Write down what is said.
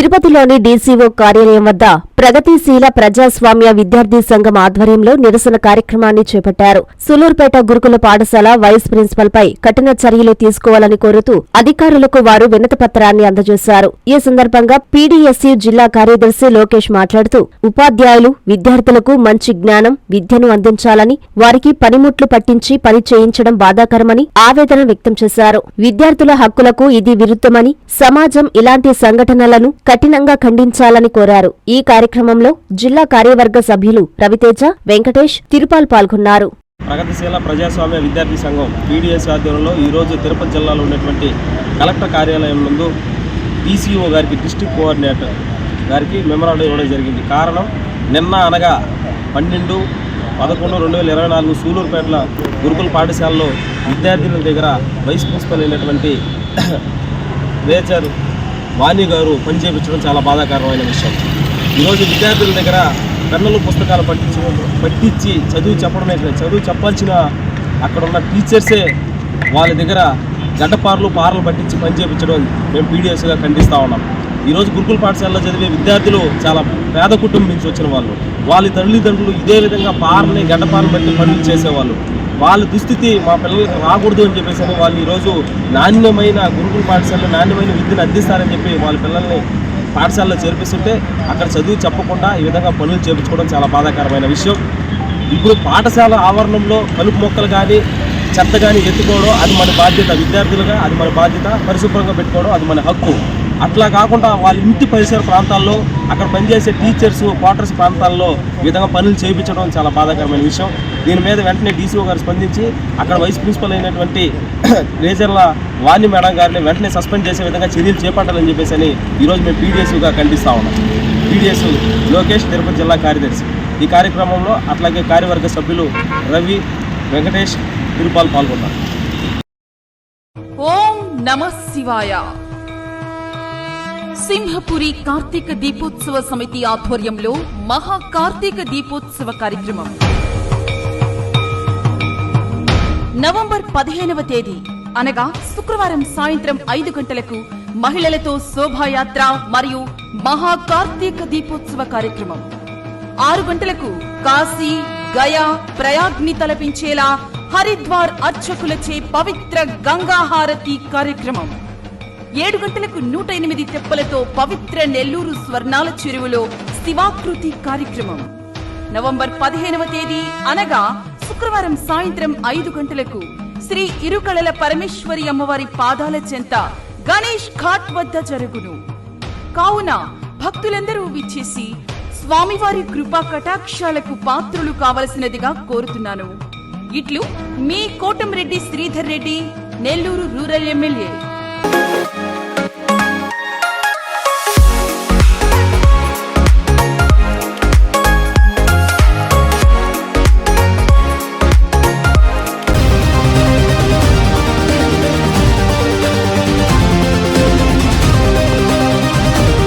తిరుపతిలోని డీసీఓ కార్యాలయం వద్ద ప్రగతిశీల ప్రజాస్వామ్య విద్యార్థి సంఘం ఆధ్వర్యంలో నిరసన కార్యక్రమాన్ని చేపట్టారు. సులూర్పేట గురుకుల పాఠశాల వైస్ ప్రిన్సిపల్ పై కఠిన చర్యలు తీసుకోవాలని కోరుతూ అధికారులకు వారు వినతిపత్రాన్ని అందజేశారు. ఈ సందర్భంగా పీడీఎస్యూ జిల్లా కార్యదర్శి లోకేష్ మాట్లాడుతూ ఉపాధ్యాయులు విద్యార్థులకు మంచి జ్ఞానం విద్యను అందించాలని వారికి పనిముట్లు పట్టించి పని చేయించడం బాధాకరమని ఆవేదన వ్యక్తం చేశారు. విద్యార్థుల హక్కులకు ఇది విరుద్ధమని సమాజం ఇలాంటి సంఘటనలను కఠినంగా ఖండించాలని కోరారు. ఈ కార్యక్రమంలో జిల్లా కార్యవర్గ సభ్యులు రవితేజ వెంకటేష్ తిరుపాల్ పాల్గొన్నారు. ప్రగతిశీల ప్రజాస్వామ్య విద్యార్థి సంఘం పీడిఎస్ ఆధ్వర్యంలో ఈరోజు తిరుపతి జిల్లాలో ఉన్నటువంటి కలెక్టర్ కార్యాలయం నందు డీసీఓ గారికి డిస్టిక్ కోఆర్డినేటర్ గారికి మెమరాండం ఇవ్వడం జరిగింది. కారణం నిన్న అనగా పన్నెండు పదకొండు రెండు వేల ఇరవై నాలుగు సూలూరుపేటల గురుకుల పాఠశాలలో విద్యార్థినుల దగ్గర వైస్ ప్రిన్సిపల్ అయినటువంటి మేచర్ వాణి గారు పని చేయించడం చాలా బాధాకరమైన విషయం. ఈరోజు విద్యార్థుల దగ్గర పెన్నులు పుస్తకాలు పట్టించి పట్టించి చదువు చెప్పడమే చదువు చెప్పాల్సిన అక్కడ ఉన్న టీచర్సే వాళ్ళ దగ్గర గడ్డపార్లు పార్లు పట్టించి పని చేయించడం మేము పీడిఎస్గా ఖండిస్తూ ఉన్నాం. ఈరోజు గురుకుల పాఠశాలలో చదివే విద్యార్థులు చాలా పేద కుటుంబం నుంచి వచ్చిన వాళ్ళు. వాళ్ళ తల్లిదండ్రులు ఇదే విధంగా పారని గడ్డపార్లు బట్టి పనులు చేసేవాళ్ళు. వాళ్ళ దుస్థితి మా పిల్లలకు రాకూడదు అని చెప్పేసి వాళ్ళు ఈరోజు నాణ్యమైన గురుకుల పాఠశాలలో నాణ్యమైన విద్యను అందిస్తారని చెప్పి వాళ్ళ పిల్లల్ని పాఠశాలలో చేర్పిస్తుంటే అక్కడ చదువు చెప్పకుండా ఈ విధంగా పనులు చేపించుకోవడం చాలా బాధాకరమైన విషయం. ఇప్పుడు పాఠశాల ఆవరణంలో కలుపు మొక్కలు కానీ చెత్త కానీ ఎత్తుకోవడం అది మన బాధ్యత విద్యార్థులుగా అది మన బాధ్యత పరిశుభ్రంగా పెట్టుకోవడం అది మన హక్కు. అట్లా కాకుండా వాళ్ళ ఇంటి పరిసర ప్రాంతాల్లో అక్కడ పనిచేసే టీచర్స్ క్వార్టర్స్ ప్రాంతాల్లో విధంగా పనులు చేయించడం చాలా బాధాకరమైన విషయం. దీని మీద వెంటనే డీసీఓ గారు స్పందించి అక్కడ వైస్ ప్రిన్సిపల్ అయినటువంటి రేజర్ల వాణి మేడం గారిని వెంటనే సస్పెండ్ చేసే విధంగా చర్యలు చేపట్టాలని చెప్పేసి అని ఈరోజు మేము పీడిఎస్గా ఖండిస్తూ ఉన్నాం. పీడిఎస్ లోకేష్ తిరుపతి జిల్లా కార్యదర్శి. ఈ కార్యక్రమంలో అట్లాగే కార్యవర్గ సభ్యులు రవి వెంకటేష్ తిరుపాల్ పాల్గొన్నారు. ఓం నమ శివాయ. సింహపురి కార్తీక దీపోత్సవ సమితి ఆధ్వర్యంలో మహా కార్తీక దీపోత్సవ కార్యక్రమం. నవంబర్ పదిహేనవ తేదీ. అనగా శుక్రవారం సాయంత్రం ఐదు గంటలకు మహిళలతో శోభాయాత్ర మరియు మహా కార్తీక దీపోత్సవ కార్యక్రమం. ఆరు గంటలకు కాశీ గయా ప్రయాగ్ని తలపించేలా హరిద్వార్ అర్చకులచే పవిత్ర గంగాహారతి కార్యక్రమం. ఏడు గంటలకు నూట ఎనిమిది తెప్పలతో పవిత్ర నెల్లూరు స్వర్ణాల చెరువులో శివాకృతి కార్యక్రమం. నవంబర్ పదిహేనవ తేదీ అనగా శుక్రవారం సాయంత్రం ఐదు గంటలకు శ్రీ ఇరుకళల పరమేశ్వరి అమ్మవారి పాదాల చెంత గణేష్ ఘాట్ వద్ద జరుగును. కావున భక్తులందరూ విచ్చేసి స్వామివారి కృపా కటాక్షాలకు పాత్రులు కావలసినదిగా కోరుతున్నాను. ఇట్లు మీ కోటంరెడ్డి శ్రీధర్ రెడ్డి నెల్లూరు రూరల్ ఎమ్మెల్యే.